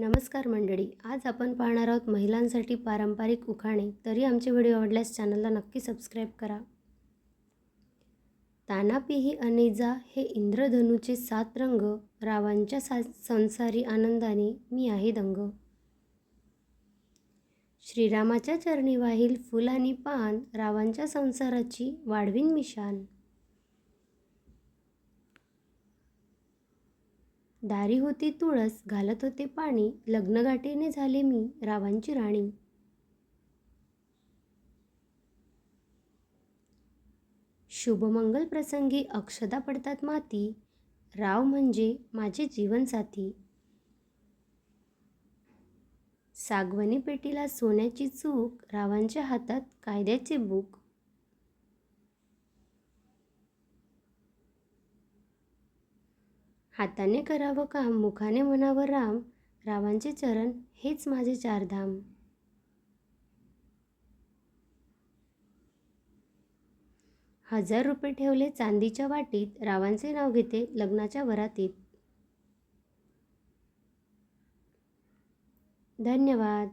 नमस्कार मंडळी आज आपण पाहणार आहोत महिलांसाठी पारंपरिक उखाणे. तरी आमचे व्हिडिओ आवडल्यास चॅनलला नक्की सबस्क्राईब करा. तानापिही अनेजा हे इंद्रधनूचे सात रंग रावांच्या सा संसारी आनंदाने मी आहे दंग. श्रीरामाच्या चरणी वाहील फुल आणि पान रावांच्या संसाराची वाढवीन मिशान. दारी होती तुळस घालत होते पाणी लग्नगाठीने झाले मी रावांची राणी. शुभमंगल प्रसंगी अक्षदा पडतात माती राव म्हणजे माझे जीवनसाथी. सागवनी पेटीला सोन्याची चूक रावांच्या हातात कायद्याचे बुक. हाताने करावं काम मुखाने म्हणावं राम. रावांचे चरण हेच माझे चारधाम. हजार रुपये ठेवले चांदीच्या वाटीत रावांचे नाव घेते लग्नाच्या वरातीत. धन्यवाद.